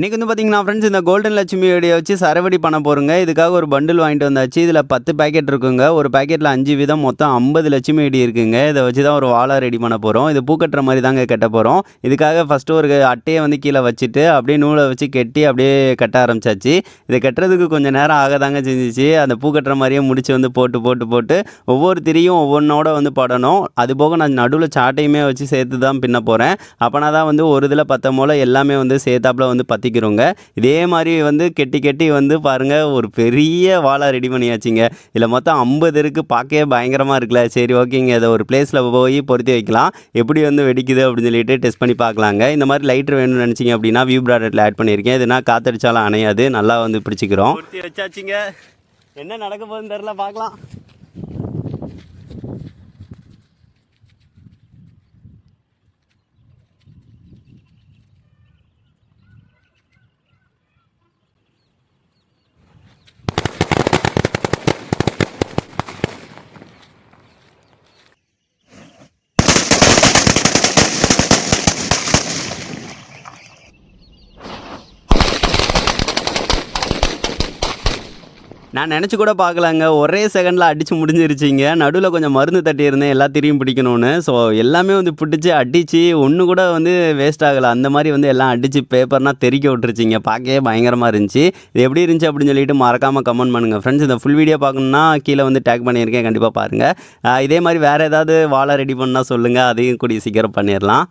இன்றைக்கி வந்து பார்த்தீங்கன்னா ஃப்ரெண்ட்ஸ் இந்த கோல்டன் லட்சுமி வெடியை வச்சு சரவடி பண்ண போகிறோங்க இதுக்காக ஒரு பண்டில் வாங்கிட்டு வந்தாச்சு. இதில் பத்து பேக்கெட் இருக்குங்க. ஒரு பேக்கெட்டில் அஞ்சு விதம் மொத்தம் ஐம்பது லட்சுமி வெடி இருக்குங்க. இதை வச்சு தான் ஒரு வாழை ரெடி பண்ண போகிறோம் இது பூ கட்டுற மாதிரி தாங்க கட்ட போகிறோம் இதுக்காக ஃபஸ்ட்டு ஒரு அட்டையை வந்து கீழே வச்சுட்டு அப்படியே நூலை வச்சு கட்டி அப்படியே கட்ட ஆரம்பிச்சாச்சு. இது கட்டுறதுக்கு கொஞ்சம் நேரம் ஆக தாங்க செஞ்சிச்சு. அந்த பூ கட்டுற மாதிரியே முடிச்சு வந்து போட்டு போட்டு போட்டு ஒவ்வொரு திரியும் ஒவ்வொன்றோட வந்து படணும். அது போக நான் நடுவில் சாட்டையுமே வச்சு சேர்த்து தான் பின்ன போகிறேன் அப்போனா தான் வந்து ஒரு இதில் பத்த போல் எல்லாமே வந்து சேர்த்தாப்புல வந்து கட்டிக்கிறோங்க. இதே மாதிரி வந்து கெட்டி கெட்டி வந்து பாருங்கள் ஒரு பெரிய வாழை ரெடி பண்ணியாச்சுங்க. இதில் மொத்தம் ஐம்பது இருக்குது பார்க்கவே பயங்கரமாக இருக்குல்ல. சரி ஓகேங்க. இதை ஒரு பிளேஸில் போய் பொருத்தி வைக்கலாம். எப்படி வந்து வெடிக்குது அப்படின்னு சொல்லிட்டு டெஸ்ட் பண்ணி பார்க்கலாங்க. இந்த மாதிரி லைட்ரு வேணும்னு நினச்சிங்க அப்படின்னா வியூ ப்ராடக்ட்டில் ஆட் பண்ணியிருக்கேன். இதுனா காத்தடிச்சாலும் அணையாது. நல்லா வந்து பிடிச்சிக்கிறோம். பொருத்தி வச்சாச்சுங்க. என்ன நடக்க போகுதுன்னு தெரில பார்க்கலாம். நான் நினச்சி கூட பார்க்கலாங்க. ஒரே செகண்டில் அடித்து முடிஞ்சிருச்சிங்க. நடுவில் கொஞ்சம் மருந்து தட்டியிருந்தேன். எல்லாத்திரையும் பிடிக்கணும்னு. ஸோ எல்லாமே வந்து பிடிச்சி அடித்து ஒன்று கூட வந்து வேஸ்ட் ஆகலை. அந்த மாதிரி வந்து எல்லாம் அடித்து பேப்பர்னால் தெறிக்க விட்டுருச்சிங்க. பார்க்கவே பயங்கரமாக இருந்துச்சு. இது எப்படி இருந்துச்சு அப்படின்னு சொல்லிட்டு மறக்காமல் கமெண்ட் பண்ணுங்கள் ஃப்ரெண்ட்ஸ் இந்த ஃபுல் வீடியோ பார்க்கணுன்னா கீழே வந்து டேக் பண்ணியிருக்கேன். கண்டிப்பாக பாருங்கள் இதே மாதிரி வேறு ஏதாவது வாழை ரெடி பண்ணால் சொல்லுங்கள் அதையும் கூடிய சீக்கிரம் பண்ணிடலாம்.